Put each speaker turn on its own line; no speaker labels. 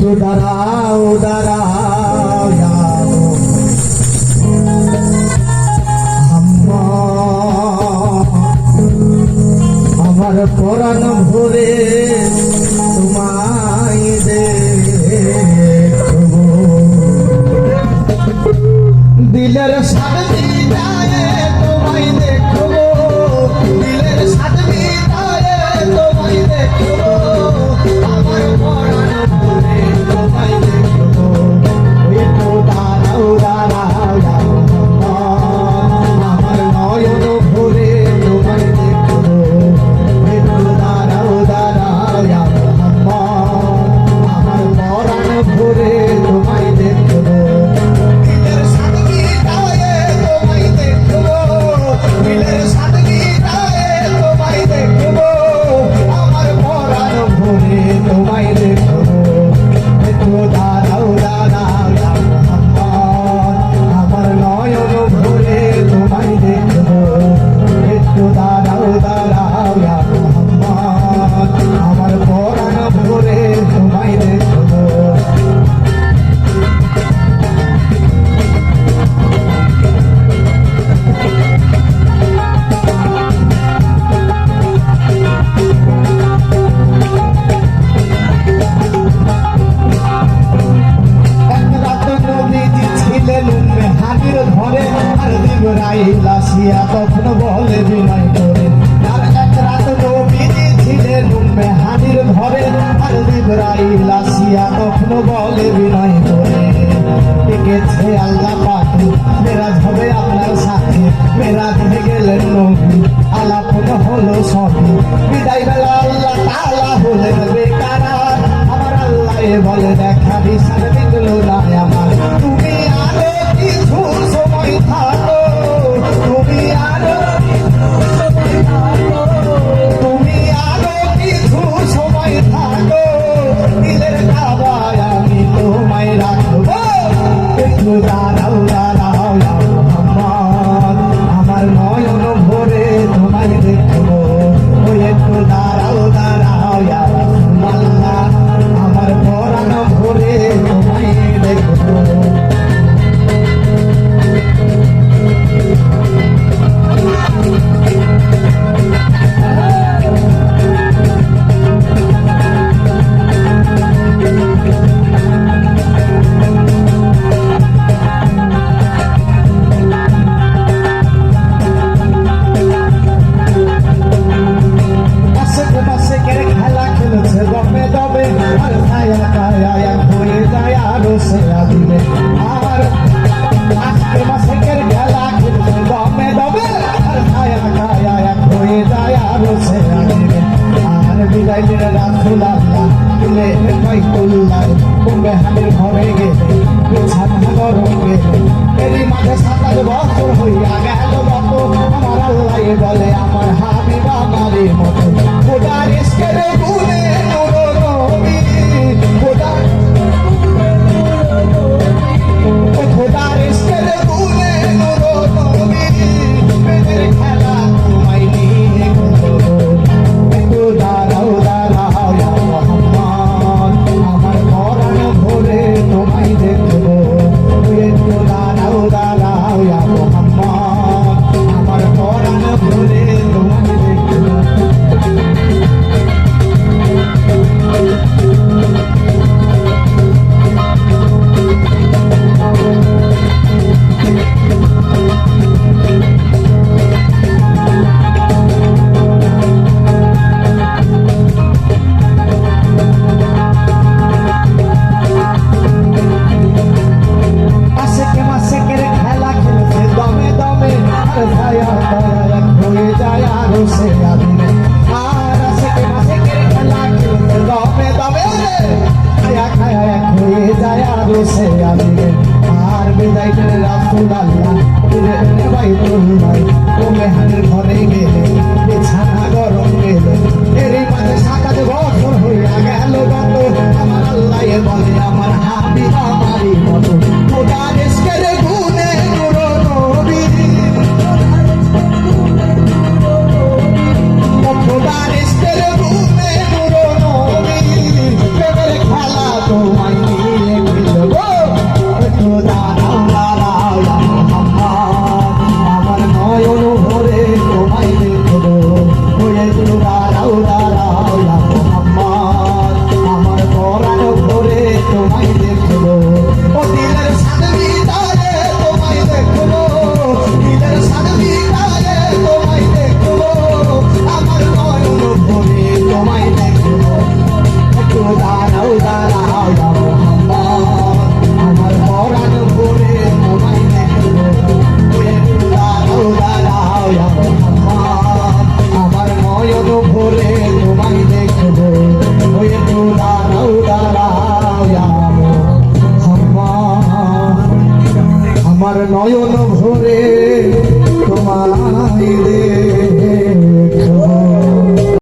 বন্ধু দাঁড়াও দাঁড়াও। দাও আমার পরাণ ভরে তোমায় দে দিলের সাথে বলে বিনয় করে। টিকেছে আল্লাহ বাইলের রাধুলা তুলে এটাই করলাম কুম্ভে হাতের ঘরে গেছে ছাতা গরম গেছে এরই মাঝে সাতাশ বছর হইয়া লাল্লা ফিরে এনে বাইতো নাই ও মেহানের ঘরে গেলে বিছানা গরম গেলে এরই মাঝে সাকাত বছর আমার আল্লাহ আমারই মতো। ওটারে নয়ন